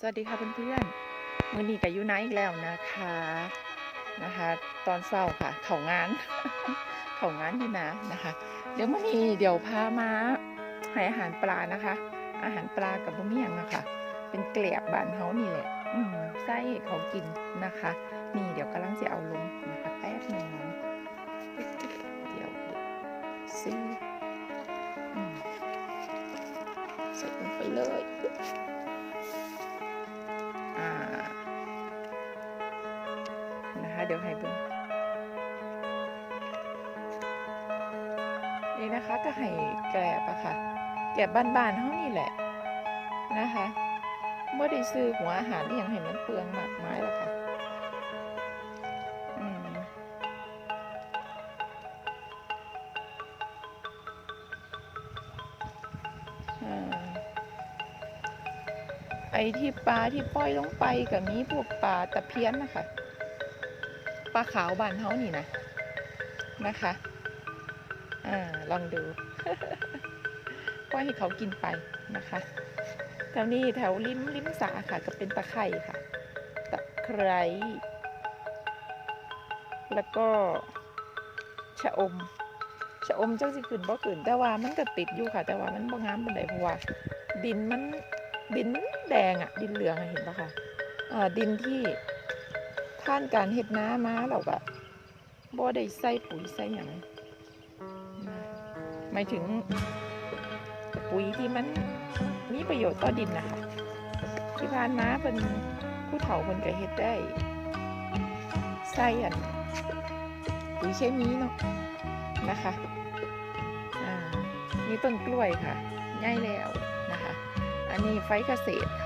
สวัสดีค่ะเพื่อนๆมือนี้กับยูไนอีกแล้วนะคะนะคะ ตอนเศร้าค่ะ เขางาน เขางานอยู่นะนะคะ เดี๋ยวมื่อนี้เดี๋ยวพามาให้อาหารปลานะคะ อาหารปลากับบะเมี่ยงนะคะเป็นเกลียบบานเฮานี่แหละอืมไส้ให้เขากินนะคะ นี่เดี๋ยวกำลังจะเอาลงนะคะแป๊บหนึ่งนะเดี๋ยวซื้ออืมใส่ลงไปเลย เดี๋ยวให้เบิ่งนี่นะคะก็ให้แกลบอะค่ะ แกลบบ้านๆเท่านี่แหละนะคะเมื่อได้ซื้อหัวอาหารที่ยังเห็นมันเปลืองหมากไมายแล้วค่ะอืมอ่าไอ้ที่ปลาที่ปล่อยลงไปกับมีพวกปลาตะเพียนนะคะ ปลาขาวบานเฮานี่นะนะคะอ่าลองดูปล่อยให้เขากินไปนะคะแถวนี้แถวริมริมสาค่ะก็เป็นตะไคร่ค่ะ ตะไคร้แล้วก็ชะอมชะอมเจ้าสิขึ้นบ่ขึ้นแต่ว่ามันก็ติดอยู่ค่ะ แต่ว่ามันบ่งามปานใดเพราะว่า ดินมันดินแดงอะดินเหลืองเห็นปะคะอ่าดินที่ ท่านการเฮ็ดน้ามาเราแบบบ่ได้ใส่ปุ๋ยใส่หยังนะหมายถึงปุ๋ยที่มันมีประโยชน์ต่อดินนะคะที่ผ่านมาเป็นผู้เฒ่าคนก็เฮ็ดได้ใส่อันปุ๋ยเคมีเนาะนะคะอ่านี่ต้นกล้วยค่ะง่ายแล้วนะคะ อันนี้ไฟเกษตรค่ะ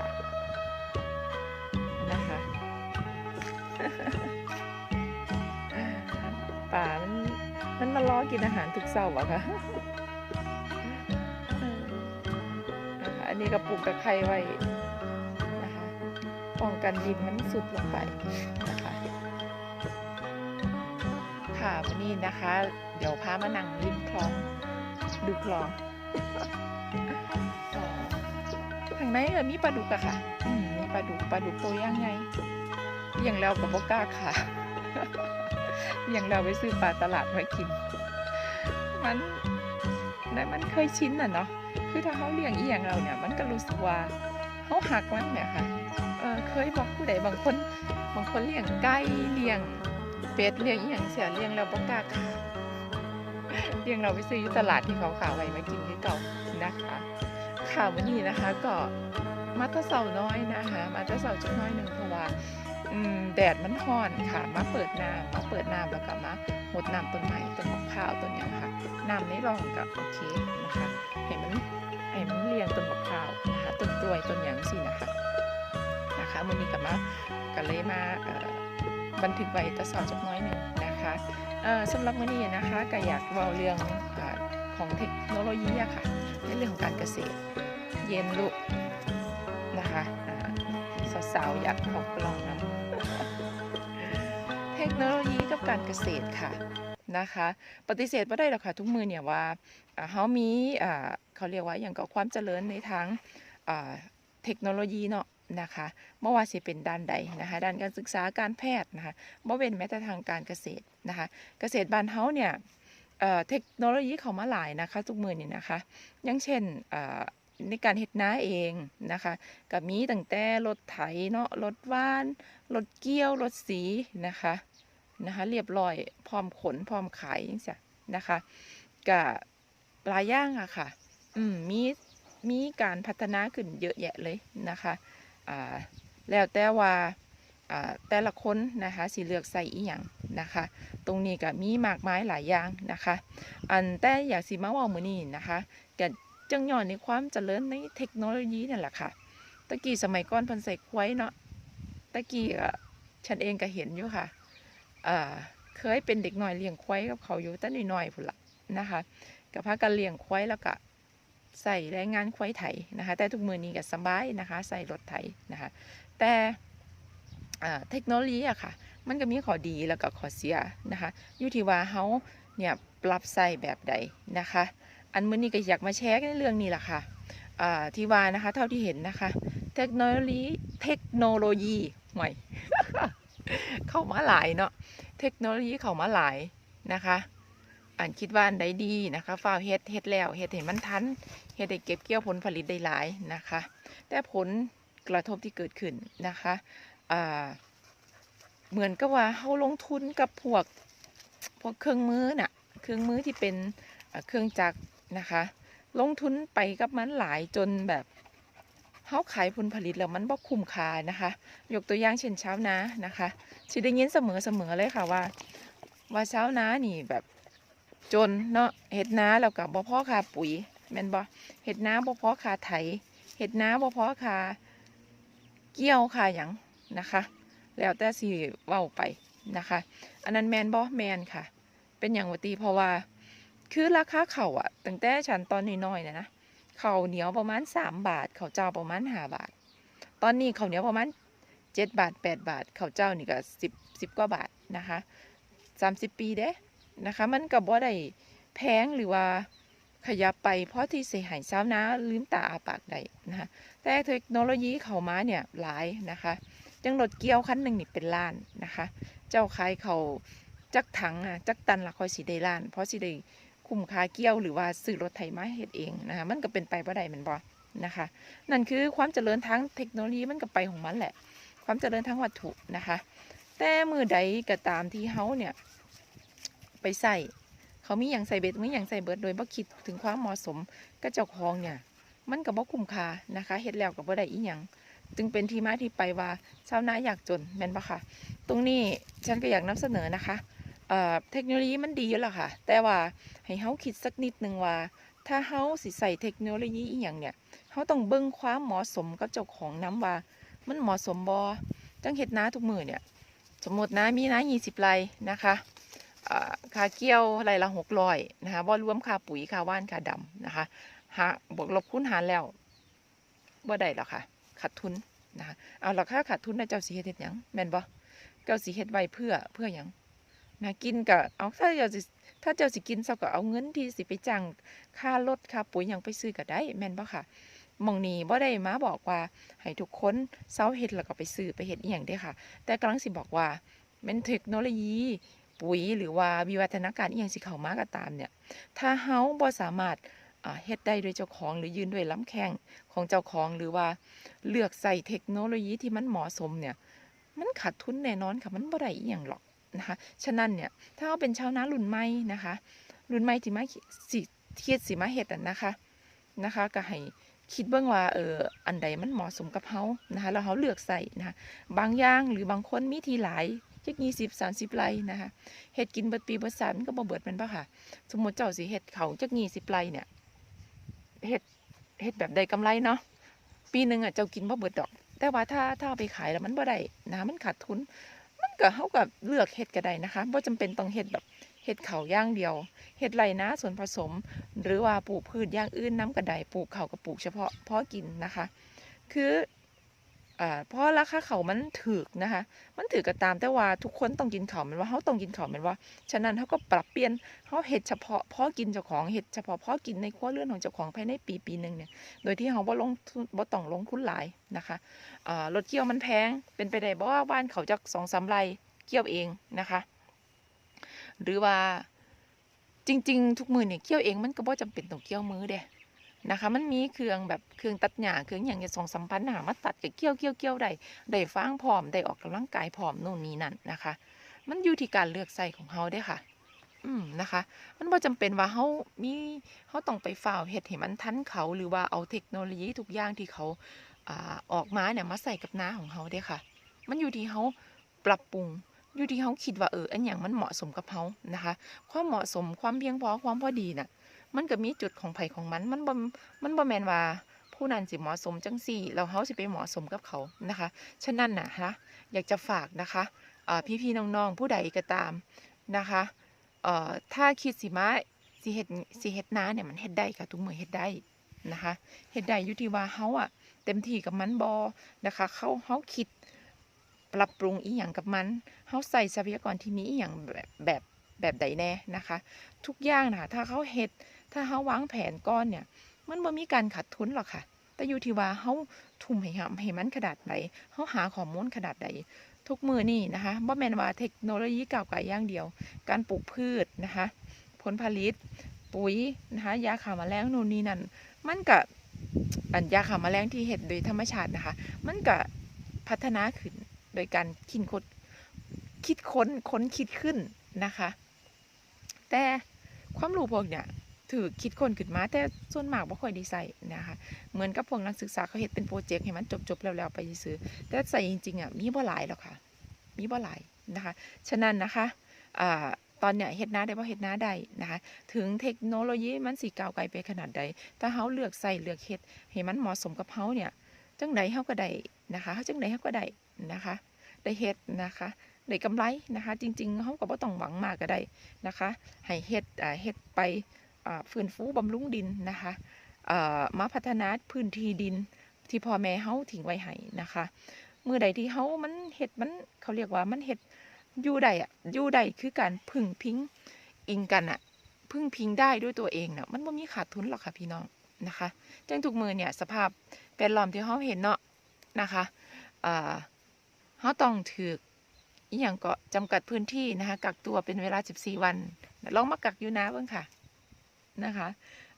มันมาล้อกินอาหารทุกเสาร์อะค่ะเออนะคะอันนี้ก็ปลูกตะไคร้ไว้นะคะป้องกันดินมันสุดลงไปนะคะค่ะวันนี้นะคะ เดี๋ยวพามานั่งริมคลองดูคลองอ๋อทางในก็มีปลาดุกอะค่ะอืมมีปลาดุกปลาดุกตัวยังไงอย่างแล้วกับบกล้าค่ะ อย่างเราไปซื้อปลาตลาดมากิน มันแต่มันเคยชินอะเนาะคือถ้าเขาเลี้ยงอีอย่างเราเนี่ย มันก็รู้สึกว่าเขาหักมันเนี่ยค่ะเออเคยบอกผู้ใดบางคนบางคนเลี้ยงไก่เลี้ยงเป็ดเลี้ยงอีหยังเสียเลี้ยงแล้วบกล้าค่ะเลี้ยงเราไปซื้ออยู่ตลาดที่เขาขายไว้มากินที่เก่านะคะค่ะวันนี้นะคะก็มาตะเสาน้อยนะคะ มาตะเสาจักน้อยหนึ่งเพราะว่า แดดมันร้อนค่ะ มาเปิดน้ำมาเปิดน้ำแล้วก็มาหดน้ำต้นไม้ต้นมะพร้าวต้นหยังค่ะน้ำในร่องกับโอเคนะคะให้มันให้มันเรียงต้นมะพร้าวนะคะต้นกล้วยต้นหยังสินะคะนะคะวันนี้กับมาก็เลยมาบันทึกไว้ตะเสาจักน้อยหนึ่งนะคะสำหรับวันนี้นะคะก็อยากเล่าเรื่องอของเทคโนโลยีอะค่ะในเรื่องของการเกษตร เย็นลุกนะคะสาวๆอยากของปลองน้ำ เทคโนโลยีกับการเกษตรค่ะนะคะ ปฏิเสธไม่ได้หรอกค่ะทุกมือเนี่ยว่าเขามีเขาเรียกว่าอย่างก็ความเจริญในทางเทคโนโลยีเนาะนะคะไม่ว่าจะเป็นด้านใดนะคะ ด้านการศึกษาการแพทย์นะคะบ่เป็นแม้แต่ทางการเกษตรนะคะ เกษตรบ้านเฮาเนี่ยเทคโนโลยีเขามาหลายนะคะ ทุกมือนี่นะคะอย่างเช่นในการเฮ็ดนาเองนะคะก็มีตั้งแต่รถไถเนาะรถว่านรถเกี้ยวรถสีนะคะ นะคะเรียบร้อยพร้อมขนพร้อมขายจังซี่นะคะก็หลาย่างอะค่ะ อืมมีมีการพัฒนาขึ้นเยอะแยะเลยนะคะอ่าแล้วแต่ว่าอ่าแต่ละคนนะคะสิเลือกใส่อีหยังนะคะ ตรงนี้ก็มีมากมายหลายอย่างนะคะ อันแต่อยากสิมาว่ามือนี้นะคะก็จังย้อนในความเจริญในเทคโนโลยีนั่นแหละค่ะตะกี้สมัยก่อนพิ่นใส่ควายเนาะตะกี้ก็ฉันเองก็เห็นอยู่ค่ะ เคยเป็นเด็กหน้อยเลี้ยงควายกับเขาอยู่แต่น้อยๆพุ่นละนะคะก็พากันเลี้ยงควายแล้วก็ใส่แรงงานควายไถนะคะ แต่ทุกมือนี้ก็สบายนะคะ ใส่รถไถนะคะ แต่เทคโนโลยีอะค่ะ มันก็มีข้อดีแล้วก็ข้อเสียนะคะอยู่ที่ว่าเฮาเนี่ยปรับใส่แบบใดนะคะ อันมือนี้ก็อยากมาแชร์ในเรื่องนี้แหละค่ะอ่าที่ว่านะคะ เท่าที่เห็นนะคะ เทคโนโลยีเทคโนโลยีใหม่ เข้ามาหลายเนาะเทคโนโลยีเข้ามาหลายนะคะอันคิดว่าอันใดดีนะคะฝ้าเฮ็ดเฮ็ดแล้วเฮ็ดให้มันทันเฮ็ดให้เก็บเกี่ยวผลผลิตได้หลายนะคะ แต่ผลกระทบที่เกิดขึ้นนะคะเหมือนกับว่าเฮาลงทุนกับพวกพวกเครื่องมือน่ะเครื่องมือที่เป็นเครื่องจักรนะคะ ลงทุนไปกับมันหลายจนแบบ เฮาขายผลผลิตแล้วมันบ่คุ้มค่านะคะ ยกตัวอย่างเช่นเช้านานะคะสิได้ยินเสมอเสมอเลยค่ะว่า ว่าเช้านานี่แบบจนเนาะเฮ็ดนาแล้วก็บ่พอค่าปุ๋ยแม่นบ่เฮ็ดนาบ่พอค่าไถเฮ็ดนาบ่พอค่าเกี่ยวค่าหยังนะคะ แล้วแต่สิเว้าไปนะคะ อันนั้นแมนบ่แมนค่ะ เป็นหยังวติเพราะว่า คือราคาเข้าอะตั้งแต่ฉันตอนน้อยๆเนยนะ ข้าวเหนียวประมาณ3บาทข้าวเจ้าประมาณ5บาท ตอนนี้ข้าวเหนียวประมาณ7บาท8บาทข้าวเจ้านี่ก็10 10กว่าบาทนะคะ30ปีเด้นะคะ มันก็บ่ได้แพงหรือว่าขยับไปเพราะที่เสิให้ชานาลืมตาอาปากได้นะคะแต่เทคโนโลยีเข้ามาเนี่ยหลายนะคะจังรถเกี่ยวคันหนึ่งนี่เป็นล้านนะคะ เจ้าขายเขาจักถังอะจักตันละคอยสิได้ล้าน เพราะสิได้ คุ้มค่าเกี่ยวหรือว่าซื้อรถไถมาเฮ็ดเองนะคะมันก็เป็นไปบ่ได้แม่นบ่นะคะนั่นคือความเจริญทางเทคโนโลยีมันก็ไปของมันแหละ ความเจริญทางวัตถุนะคะ แต่มือใดก็ตามที่เฮาเนี่ยไปใส่เขามีอย่างใส่เบ็ดมีอย่างใส่เบิดโดยบ่คิดถึงความเหมาะสมกับเจ้าของเนี่ยมันก็บ่คุ้มค่านะคะเฮ็ดแล้วก็บ่ได้อีหยังจึงเป็นที่มาที่ไปว่าชาวนาอยากจนแม่นบ่คะตรงนี้ฉันก็อยากนำเสนอนะคะ เทคโนโลยีมันดีอยู่แล้วค่ะ แต่ว่าให้เฮาคิดสักนิดนึงว่า ถ้าเฮาสิใส่เทคโนโลยีอีหยังเนี่ยเฮาต้องเบิ่งความเหมาะสมกับเจ้าของน้ว่า มันเหมาะสมบ่จังเฮ็ดนาทุกมือเนี่ย สมมตินะมีนา20ไร่นะคะอ่าค่าเกี่ยวไรละ600นะคะบ่รวมค่าปุ๋ยค่าว่านค่าดำนะคะหาบวกลบคูณหารแล้วบ่ได้หรอกค่ะขาดทุนนะคะเอาหราคาขาดทุนนะเจ้าสิเฮ็ดเฮ็ดหยังแม่นบ่เจ้าสิเฮ็ดไว้เพื่อเพื่อหยัง นะกินก็เอาถ้าเจ้าสิถ้าเจ้าสิกินเจ้าก็เอาเงินที่สิไปจ้างค่ารถค่าปุ๋ยหยังไปซื้อก็ได้แม่นบ่ค่ะมองนี้บ่ได้มาบอกว่าให้ทุกคนเซาเฮ็ดแล้วก็ไปซื้อไปเฮ็ดอีหยังเด้ค่ะ แต่กำลังสิบอกว่าแม่นเทคโนโลยีปุ๋ยหรือว่าวิวัฒนาการอีหยังสิเข้ามาก็ตามเนี่ย ถ้าเฮาบ่สามารถอ่าเฮ็ดได้ด้วยเจ้าของหรือยืนด้วยล้ำแข้งของเจ้าของหรือว่าเลือกใส่เทคโนโลยีที่มันเหมาะสมเนี่ย มันขาดทุนแน่นอนค่ะมันบ่ได้อีหยังหรอก นะคะฉะนั้นเนี่ยถ้าเราเป็นชาวนารุ่นใหม่นะคะรุ่นใหม่ที่มาสิเทียดสิมาเฮ็ดอะนะคะนะคะก็ให้คิดเบิ่งว่าเอออันใดมันเหมาะสมกับเฮานะคะแล้วเฮาเลือกใส่นะคะบางอย่างหรือบางคนมีทีหลายจัก20 30ไรนะคะเฮ็ดกินเบิดปีเบิดชาติมันก็บ่เบิดม่นบ่ค่ะ สมมติเจ้าสิเฮ็ดเขาจัก20ไรเนี่ยเฮ็ดเฮ็ดแบบใดกำไรเนาะปีหนึ่งอะเจ้ากินบ่เบิดดอก แต่ว่าถ้าถ้าไปขายแล้วมันบ่ได้นะคะมันขาดทุน ก็เขากับเลือกเห็ดก็ได้นะคะเพราะจำเป็นต้องเห็ดแบบเห็ดเขาย่างเดียว เห็ดไรนะส่วนผสม หรือว่าปลูกพืชอย่างอื่นน้ำกระไดปลูกเขาก็ปลูกเฉพาะเพาะกินนะคะ คือ อ่าเพราะราคาข้ามันถูกนะคะ มันถูกก็ตามแต่ว่าทุกคนต้องกินข้าวแม่นว่าเฮาต้องกินข้าวแม่นว่า ฉะนั้นเฮาก็ปรับเปลี่ยนเฮาเฮ็ดเฉพาะเพาะกินเจ้าของเฮ็ดเฉพาะเพาะกินในครัวเรื่อนของเจ้าของภายในปีปีหนึ่งเนี่ย โดยที่เฮาบ่ลงบ่ต้องลงทุนหลายนะคะอ่ารถเกี่ยวมันแพง เป็นไปได้บ่ว่าบ้านเขาจัก2-3ไร่เกี่ยวเองนะคะ หรือว่าจริง ๆ ทุกมือเนี่ยเกี่ยวเองมันก็บ่จำเป็นต้องเกี่ยวมือเด้ นะคะ มันมีเครื่องแบบเครื่องตัดหญ้าเครื่องอย่างเงี้ยสองสามพันหามาตัดก็เกี่ยวเกี่ยวเกี่ยวได้ได้ฟางพร้อมได้ออกกำลังกายพร้อมนู่นนี่นั่นนะคะ มันอยู่ที่การเลือกใส่ของเฮาเด้ค่ะ อืมนะคะ มันบ่จำเป็นว่าเฮามีเฮาต้องไปฝ่าวเฮ็ดให้มันทันเขาหรือว่าเอาเทคโนโลยีทุกอย่างที่เขาอ่าออกมาเนี่ยมาใส่กับนาของเฮาเด้ค่ะ มันอยู่ที่เฮาปรับปรุงอยู่ที่เฮาคิดว่าเอออันหยังมันเหมาะสมกับเฮานะคะ ความเหมาะสมความเพียงพอความพอดีน่ะ มันก็มีจุดของไผ่ของมัน มันบ่มันบ่แมนว่าผู้นั้นสิเหมาะสมจังซี่แล้วเฮาสิไปเหมาะสมกับเขานะคะ ฉะนั้นน่ะนะอยากจะฝากนะคะอ่พี่ๆน้องๆผู้ใดก็ตามนะคะเอ่อถ้าคิดสิมาสิเฮ็ดสิเฮ็ดนาเนี่ยมันเฮ็ดได้ค่ะทุกมือเฮ็ดได้นะคะเฮ็ดได้อยู่ที่ว่าเฮาอะเต็มที่กับมันบ่นะคะเขาเฮาคิดปรับปรุงอีหยังกับมันเฮาใส่ทรัพยากรที่มีอีหยังแบบแบบ แบบใดแน่นะคะ ทุกอย่างนะถ้าเขาเฮ็ดถ้าเขาวางแผนก่อนเนี่ย มันบ่มีการขาดทุนหรอกค่ะ แต่อยู่ที่ว่าเฮาทุ่มให้หำให้มันขนาดใดเฮาหาข้อมูลขนาดใดทุกมือนี่นะคะบ่แมนว่าเทคโนโลยีเก้าไกลอย่างเดียว การปลูกพืชนะคะ ผลผลิต ปุ๋ยนะคะยาฆ่าแมลงนู่นนี่นั่นมันก็อันยาฆ่าแมลงที่เฮ็ดโดยธรรมชาตินะคะ มันก็พัฒนาขึ้นโดยการคิดค้นคิดค้นค้นคิดขึ้นนะคะ แต่ความรู้พวกเนี่ยถือคิดค้นขึ้นมาแต่ส่วนมากบ่ค่อยได้ใส่นะคะเหมือนกับพวกนักศึกษาเขาเฮ็ดเป็นโปรเจกต์ให้มันจบๆแล้วๆไปซื่อแต่ใส่จริงๆอะมีบ่หลายหรอกค่ะ มีบ่หลายนะคะฉะนั้นนะคะอ่าตอนเนี้ยเฮ็ดนาได้บ่เฮ็ดนาได้นะคะ ถึงเทคโนโลยีมันสิก้าวไกลไปขนาดใดถ้าเฮาเลือกใส่เลือกเฮ็ดให้มันเหมาะสมกับเฮาเนี่ยจังใดเฮาก็ได้นะคะเขาจังใดเฮาก็ได้นะคะ ได้เฮ็ดนะคะ ได้กำไรนะคะ จริงๆเฮาก็บ่ต้องหวังมากก็ได้นะคะให้เฮ็ดเฮ็ดไปฟื้นฟูบำรุงดินนะคะมาพัฒนาพื้นที่ดินที่พ่อแม่เฮาทิ้งไว้ให้นะคะเมื้อใดที่เฮามันเฮ็ดมันเขาเรียกว่ามันเฮ็ดอยู่ได้อะอยู่ได้คือการพึ่งพิงอิงกันอะพึ่งพิงได้ด้วยตัวเองเน่ะมันบ่มีขาดทุนหรอกค่ะพี่น้องนะคะจังทุกมือเนี่ยสภาพแวดล้อมที่เฮาเห็นเนาะนะคะอ่าเฮาต้องถูก อีหยังก็จำกัดพื้นที่นะคะ กักตัวเป็นเวลา 14 วัน ลองมากักอยู่นะเบิ่งค่ะนะคะ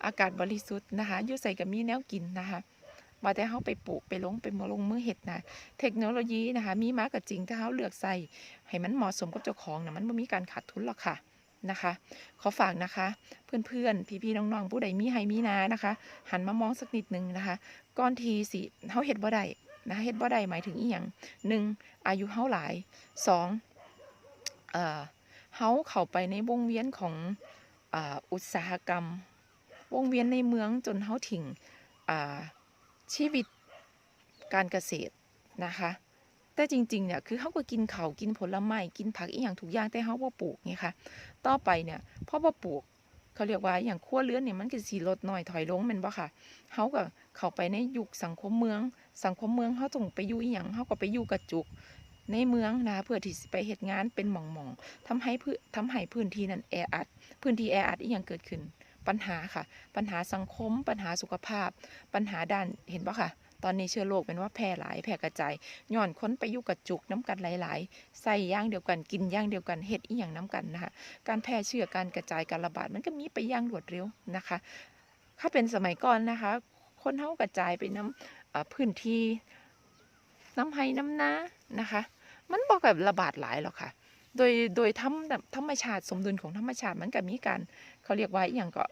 อากาศบริสุทธิ์นะคะอยู่ใส่กับมีแนวกินนะคะว่าแต่เฮาไปปลูกไปลงไปมาลงมือเฮ็ดนะเทคโนโลยีนะคะมีมาก็จริงถ้าเฮาเลือกใส่ให้มันเหมาะสมกับเจ้าของนะมันบ่มีการขาดทุนหรอกค่ะนะคะ ขอฝากนะคะ เพื่อนๆ พี่ๆ น้องๆ ผู้ใดมีไห้มีนานะคะ หันมามองสักนิดนึงนะคะก่อนทีสิเฮาเฮ็ดบ่ได้ นะเฮ็ดบ่ได้หมายถึงอีหยังหนึ่งอายุเฮาหลายสองเอ่อเฮาเข้าไปในวงเวียนของอ่าอุตสาหกรรม วงเวียนในเมืองจนเฮาทิ้งอ่าชีวิตการเกษตรนะคะแต่จริงๆเนี่ยคือเฮาก็กินข้าวกินผลไม้กินผักอีหยังทุกอย่างแต่เฮาบ่ปลูกไงคะต่อไปเนี่ยพอบ่ปลูกเขาเรียกว่าอย่างครัวเรือนเนี่ยมันก็สิลดน้อยถอยลงแม่นบ่ค่ะเฮาก็เข้าไปในยุคสังคมเมือง สังคมเมืองเฮาต้องไปอยู่อีหยังเฮาก็ไปอยู่กระจุก ในเมืองนะเพื่อที่ไปเฮ็ดงานเป็นหม่องๆทำให้พื้นทำให้พื้นที่นั้นแออัด พื้นที่แออัดอีหยังเกิดขึ้น ปัญหาค่ะ ปัญหาสังคม ปัญหาสุขภาพ ปัญหาด้านเห็นปะค่ะ ตอนนี้เชื้อโรคเป็นว่าแพร่หลายแพร่กระจายย้อนค้นไปอยู่กระจุกน้ำกันหลาย ๆ ใส่ย่างเดียวกันกินย่างเดียวกันเฮ็ดอีหยังน้ำกันนะคะการแพร่เชื้อการกระจายการระบาดมันก็มีไปย่างรวดเร็วนะคะ ถ้าเป็นสมัยก่อนนะคะ คนเฮากระจายไปน้ำ พื้นที่น้ำไห้น้ำนานะคะ มันบอกแบบระบาดหลายหรอกค่ะ โดยโดยธรรมธรรมชาติสมดุลของธรรมชาติมันก็มีการเขาเรียกว่าอย่างก็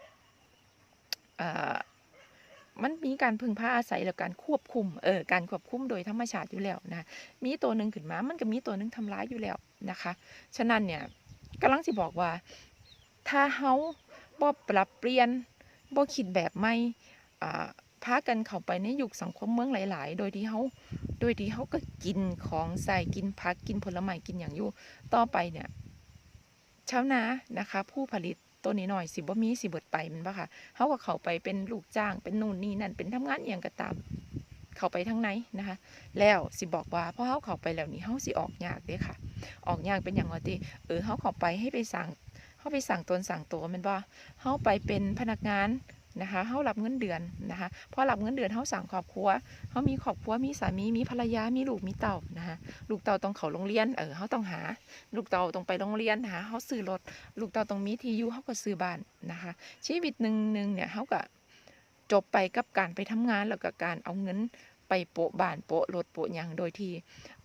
มันมีการพึ่งพาอาศัยและการควบคุมเออการควบคุมโดยธรรมชาติอยู่แล้วนะมีตัวหนึ่งขึ้นมา มันก็มีตัวหนึ่งทำร้ายอยู่แล้วนะคะ ฉะนั้นเนี่ยกำลังสิบอกว่า ถ้าเฮาบ่ปรับเปลี่ยนบ่คิดแบบใหม่อ่า พากันเข้าไปในยุคสังคมเมืองหลาย ๆ โดยที่เฮาโดยที่เฮาก็กินของใส่กินผักกินผลไม้กินอย่างอยู่ต่อไปเนี่ยชาวนานะคะ ผู้ผลิตตัวนี้หน่อยสิบ่มีสิเบิดไปมันปะค่ะเฮาก็เข้าไปเป็นลูกจ้างเป็นนู่นนี่นั่นเป็นทำงานอย่างก็ตาม เข้าไปทั้งในนะคะ แล้วสิบอกว่าพอเฮาเข้าไปแล้วนี่เฮาสิออกยากเด้ค่ะ ออกยากเป็นอย่างว่าติเออเฮาเข้าไปให้ไปสั่งเฮาไปสั่งตนสั่งตัวมันบ่เฮาไปเป็นพนักงาน นะคะเฮารับเงินเดือนนะคะพอรับเงินเดือนเฮาสั่งครอบครัวเฮามีครอบครัวมีสามีมีภรรยามีลูกมีเต้านะคะลูกเต้าต้องเขาโรงเรียนเออเฮาต้องหา ลูกเต้าต้องไปโรงเรียนหาเฮาซื้อรถลูกเต้าต้องมีที่อยู่เฮาก็ซื้อบ้านนะคะชีวิตหนึ่งหนึ่งเนี่ยเฮาก็จบไปกับการไปทำงานแล้วก็การเอาเงินไปโปะบ้านโปะรถโปะหยังโดยที่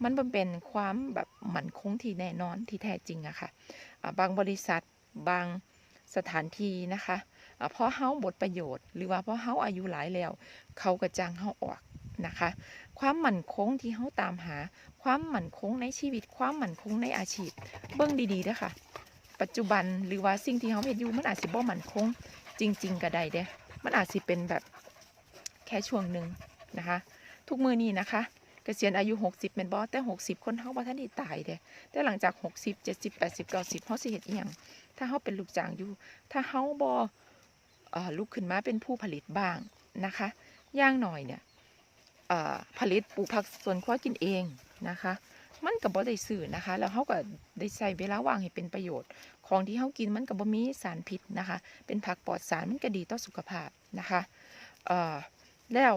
มันเป็นความแบบมั่นคงที่แน่นอนที่แท้จริงอะค่ะอ่าบางบริษัทบางสถานที่นะคะ เพราะเฮาหมดประโยชน์ หรือว่าเพราะเฮาอายุหลายแล้ว เขาก็จ้างเฮาออกนะคะ ความมั่นคงที่เฮาตามหา ความมั่นคงในชีวิต ความมั่นคงในอาชีพ เบิ่งดีๆเด้อค่ะปัจจุบันหรือว่าสิ่งที่เฮาเฮ็ดอยู่มันอาจสิบ่มั่นคง จริง ๆก็ได้เด้มันอาจสิเป็นแบบแค่ช่วงหนึ่งนะคะ ทุกมือนี้นะคะเกษียณอายุ 60แม่นบ่แต่ 60 คนเฮาบ่ทันได้ตายเด้แต่หลังจาก 60 70 80 90เฮาสิเฮ็ดอีหยังถ้าเฮาเป็นลูกจ้างอยู่ ถ้าเฮาบ่เอ่อ ลุกขึ้นมาเป็นผู้ผลิตบ้างนะคะย่างหน่อยเนี่ยผลิตปลูกผักสวนครัวกินเองนะคะ มันก็บ่ได้ซื้อนะคะ แล้วเฮาก็ได้ใช้เวลาว่างให้เป็นประโยชน์ ของที่เฮากินมันก็บ่มีสารพิษนะคะ เป็นผักปลอดสารมันก็ดีต่อสุขภาพนะคะแล้ว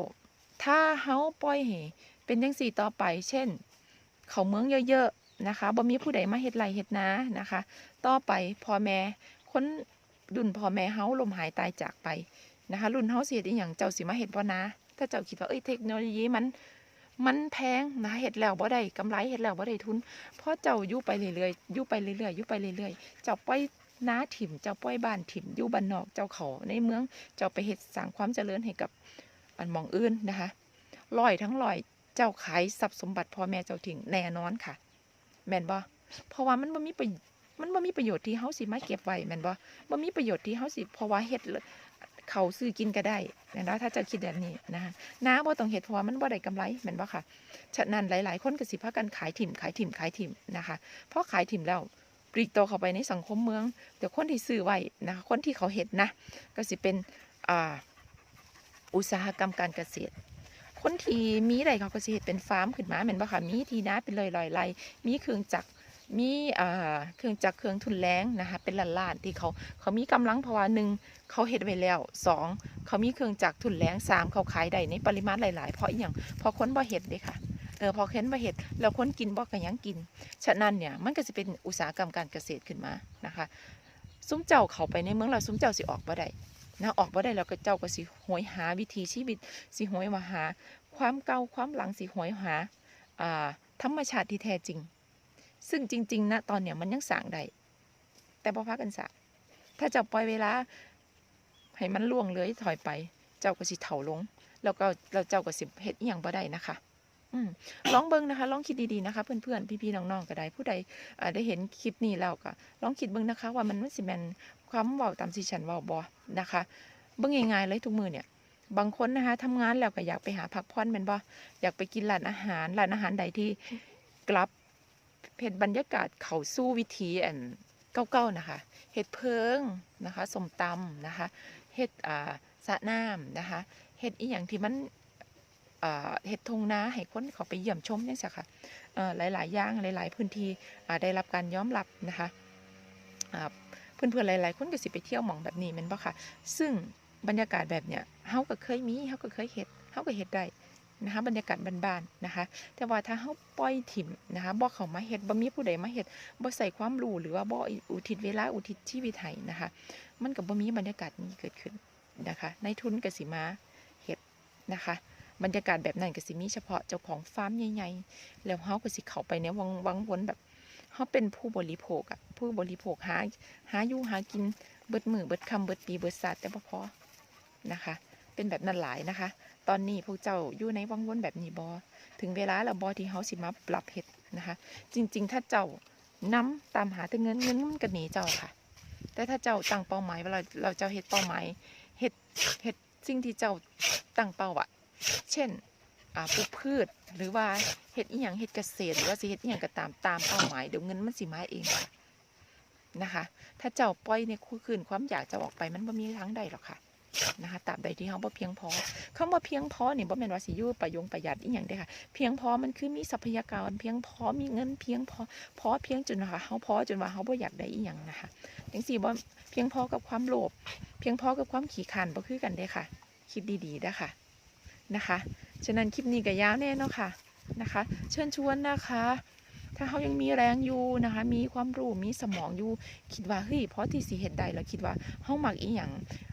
ถ้าเฮาปล่อยให้เป็นจังซี่ต่อไป เช่น เขาเมืองเยอะๆนะคะบ่มีผู้ใดมาเฮ็ดไรเฮ็ดนานะคะ ต่อไปพ่อแม่คน รุ่นพ่อแม่เฮาลมหายตายจากไปนะคะ รุ่นเฮาเสิเฮ็ดอีหยังเจ้าสิมาเฮ็ดบ่นะ ถ้าเจ้าคิดว่าเอ้ยเทคโนโลยีมันมันแพงนะเฮ็ดแล้วบ่ได้กำไรเฮ็ดแล้วบ่ได้ทุนเพราะเจ้าอยู่ไปเรื่อยๆยู่ไปเรื่อยๆยู่ไปเรื่อยๆเจ้าปล่อยนาถิ่มเจ้าปล่อยบ้านถิ่มยู่บ้านนอกเจ้าเขาในเมืองเจ้าไปเฮ็ดสร้างความเจริญให้กับอันมองอื่นนะคะร้อยทั้งร้อยเจ้าขายทรัพย์สมบัติพ่อแม่เจ้าทิ้งแน่นอนค่ะ แม่นบ่เพราะว่ามันบ่มีประ มันบ่มีประโยชน์ที่เฮาสิมาเก็บไว้แม่นบ่บ่มีประโยชน์ที่เฮาสิเพราะว่าเฮ็ดเขาซื้อกินก็ได้แม่นบ่ถ้าจะคิดแบบนี้นะคะน้าบ่ต้องเฮ็ดเพราะว่ามันบ่ได้กำไรแม่นบ่ค่ะฉะนั้นหลาย ๆ คนก็สิพากันขายถิ่มขายถิ่มขายถิ่มนะคะเพราะขายถิ่มแล้วปลีกตัวเข้าไปในสังคมเมืองเดี๋ยวคนที่ซื้อไว้นะคะคนที่เขาเฮ็ดนะ ก็สิเป็นอ่าอุตสาหกรรมการเกษตร คนที่มีได้เขาก็สิเฮ็ดเป็นฟาร์มขึ้นมาแม่นบ่ค่ะมีที่นาเป็นร้อยๆไรมีเครื่องจักร มีเครื่องจักรเครื่องทุนแรงนะคะเป็นล้านๆที่เขาเขามีกำลังเพราะว่าหนึ่งเขาเฮ็ดไว้แล้วสองเขามีเครื่องจักรทุนแรงสามเขาขายได้ในปริมาณหลาย ๆ เพราะอีหยังพราะคนบ่เฮ็ดเด้ค่ะเออพอเค้นบ่เฮ็ดแล้วคนกินบ่ก็ยังกิน ฉะนั้นเนี่ยมันก็สิเป็นอุตสาหกรรมการเกษตรขึ้นมานะคะ ซุ้มเจ้าเขาไปในเมืองแล้วซุ้มเจ้าสิออกบ่ได้นะออกบ่ได้แล้วก็เจ้าก็สิหวยหาวิถีชีวิตสิหวยมาหา ความเก่าความหลังสิหวยหาอ่าธรรมชาติที่แท้จริง ซึ่งจริง ๆ นะ ตอนเนี้ยมันยังสางได้แต่บ่พากันสร้างถ้าเจ้าปล่อยเวลาให้มันล่วงเลยถอยไป เจ้าก็สิเถาลง แล้วก็แล้วเจ้าก็สิเฮ็ดอีหยังบ่ได้นะคะอืมลองเบิ่งนะคะ ลองคิดดีๆนะคะ เพื่อนๆพี่ๆน้องๆก็ได้ผู้ใดได้เห็นคลิปนี้แล้วก็ลองคิดเบิ่งนะคะ ว่ามันมันสิแม่นความเว้าตามที่ฉันเว้าบ่นะคะ เบิ่งง่ายๆเลยทุกมือเนี่ยบางคนนะคะทำงานแล้วก็อยากไปหาพักผ่อนแม่นบ่อยากไปกินร้านอาหารร้านอาหารใดที่กลับ เห็ดบรรยากาศเขาสู้วิธีอันเก่าๆนะคะเห็ดเพิงนะคะสมตำนะคะเห็ดอ่าสะน้ำนะคะเห็ดอีหยังที่มันเห็ดทงนาให้คนเขาไปเยี่ยมชมเนี่ยสิค่ะหลายๆอย่างหลาย ๆ พื้นที่ได้รับการยอมรับนะคะเพื่อนๆหลาย ๆ คนก็สิไปเที่ยวหม่องแบบนี้ม่นบ่ค่ะ ซึ่งบรรยากาศแบบเนี้ยเฮาก็เคยมีเฮาก็เคยเฮ็ดเฮาก็เฮ็ดได้ นะคะบรรยากาศบ้านๆนะคะ แต่ว่าถ้าเฮาปล่อยถิ่มนะคะบ่เข้ามาเฮ็ดบ่มีผู้ใดมาเฮ็ดบ่ใส่ความรู้หรือว่าบ่อุทิศเวลาอุทิศชีวิตให้นะคะ มันก็บ่มีบรรยากาศนี้เกิดขึ้นนะคะในทุนกสิมาเฮ็ดนะคะบรรยากาศแบบนั้นก็สิมีเฉพาะเจ้าของฟาร์มใหญ่ๆ แล้วเฮาก็สิเข้าไปในวังวังวนแบบเฮาเป็นผู้บริโภคอะผู้บริโภคหาหาอยู่หากินเบิดมือเบิดคำเบิดปีเบิดศาสตร์แต่บ่พอนะคะ เป็นแบบนั้นหลายนะคะ ตอนนี้พวกเจ้าอยู่ในวังวนแบบนี้บ่ถึงเวลาแล้วบอที่เฮาสิมาปรับเฮ็ดนะคะ จริง ๆ ถ้าเจ้านํตามหาแต่เงินเงินมันก็หนีเจ้าค่ะ แต่ถ้าเจ้าตั้งเป้าหมายว่าเราเราจ้าเฮ็ดเป้าหมายเฮ็ดเฮ็ดสิ่งที่เจ้าตั้งเป้าอะเช่นปลูกพืชหรือว่าเฮ็ดอีหยังเฮ็ดเกษตร หรือว่าสิเฮ็ดอีหยังก็ตามตามเป้าหมายเดี๋ยวเงินมันสิมาเองค่ะนะคะ ถ้าเจ้าปล่อยในคู่คืนความอยากจะออกไปมันบ่มีทางใดหรอกค่ะ นะคะตราบใดที่เฮาบ่เพียงพอคำว่าเพียงพอนี่บ่แม่นว่าสิอยู่ประยงประหยัดอีหยังเด้ค่ะ เพียงพอมันคือมีทรัพยากรเพียงพอมีเงินเพียงพอพอเพียงจนว่าเฮาพอจนว่าเฮาบ่อยากได้อีหยังนะคะจังซี่บ่เพียงพอกับความโลภเพียงพอกับความขี้ขลาดบ่คือกันเด้ค่ะ คิดดีๆเด้ค่ะนะคะ ฉะนั้นคลิปนี้ก็ยาวแน่เนาะค่ะนะคะ เชิญชวนนะคะ ถ้าเฮายังมีแรงอยู่นะคะ มีความรู้มีสมองอยู่คิดว่าเฮ้ยเพราะที่สิเฮ็ดได้แล้วคิดว่าเฮามักอีหยังอ่า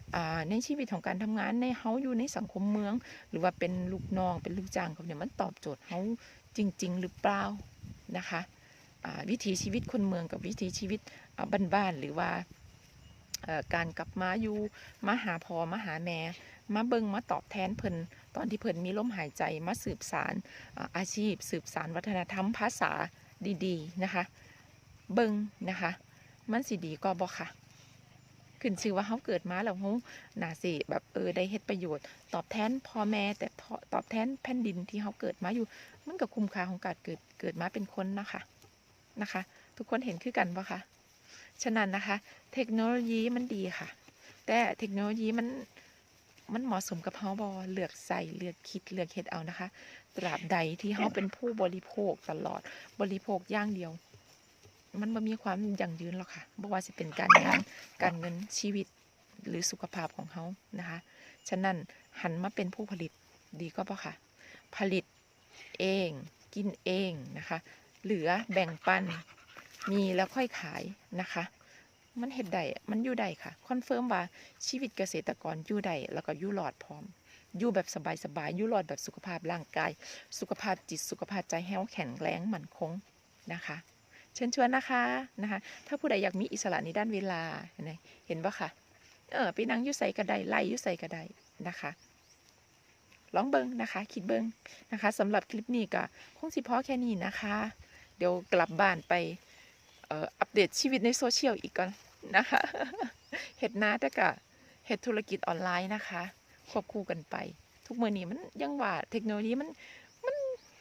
ในชีวิตของการทำงานในเฮาอยู่ในสังคมเมือง หรือว่าเป็นลูกน้องเป็นลูกจ้างเขาเนี่ยมันตอบโจทย์เฮาจริง ๆ หรือเปล่านะคะวิถีชีวิตคนเมืองกับวิถีชีวิตบ้านๆหรือว่าการกลับมาอยู่มาหาพอมาหาแม่มาเบิงมาตอบแทนเพิ่นตอนที่เพิ่นมีลมหายใจมาสืบสารอาชีพ สืบสารวัฒนธรรมภาษาดีๆนะคะ เบิงนะคะ มันสิดีก็บ่ค่ะ ขึ้นชื่อว่าเขาเกิดมาแล้วเขาน่าสิแบบเออได้เฮ็ดประโยชน์ ตอบแทนพ่อแม่แต่ตอบแทนแผ่นดินที่เขาเกิดมาอยู่ มันก็คุ้มค่าของการเกิดเกิดมาเป็นคนนะคะนะคะ ทุกคนเห็นคือกันปะคะฉะนั้นนะคะ เทคโนโลยีมันดีค่ะ แต่เทคโนโลยีมันมันเหมาะสมกับเฮาบอเลือกใส่เลือกคิดเลือกเฮ็ดเอานะคะ ตราบใดที่เฮาเป็นผู้บริโภคตลอดบริโภคอย่างเดียว มันบ่มีความยั่งยืนหรอกค่ะบ่ว่าสิเป็นการงานการเงินชีวิตหรือสุขภาพของเขานะคะ ฉะนั้นหันมาเป็นผู้ผลิตดีก็ปะค่ะ ผลิตเองกินเองนะคะ เหลือแบ่งปันมีแล้วค่อยขายนะคะ มันเห็ดได้อะมันอยู่ได้ค่ะ คอนเฟิร์มว่าชีวิตเกษตรกรอยู่ได้แล้วก็อยู่รอดพร้อมอยู่แบบสบายๆอยู่รอดแบบสุขภาพร่างกาย สุขภาพจิตสุขภาพใจแห้วแข็งแรงมั่นคงนะคะ เชิญชวนนะคะนะคะ ถ้าผู้ใดอยากมีอิสระในด้านเวลาเห็นไหมเห็นปะคะเออไปนั่งยุใส่กระไดไล่ยุใส่กระไดนะคะลองเบิงนะคะ คิดเบิงนะคะสำหรับคลิปนี้ก็คงสิพอแค่นี้นะคะ เดี๋ยวกลับบ้านไปเอ่ออัปเดตชีวิตในโซเชียลอีกก่อนนะคะเห็ดนาแต่ก็เห็ดธุรกิจออนไลน์นะคะควบคู่กันไป ทุกมือนี้มันยังว่าเทคโนโลยีมัน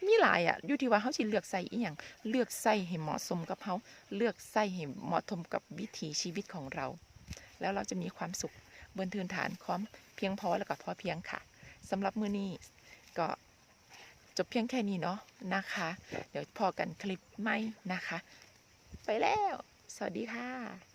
มีหลายอะ่ะอยู่ที่ว่าเขาสิเลือกใส่อีหยังเลือกใส่ให้เหมาะสมกับเขาเลือกใส่ให้เหมาะสมกับวิถีชีวิตของเรา แล้วเราจะมีความสุขบนทืนฐานความเพียงพอแล้วก็พอเพียงค่ะสำหรับมือนี้ก็จบเพียงแค่นี้เนาะนะคะ เดี๋ยวพอกันคลิปใหม่นะคะ ไปแล้ว สวัสดีค่ะ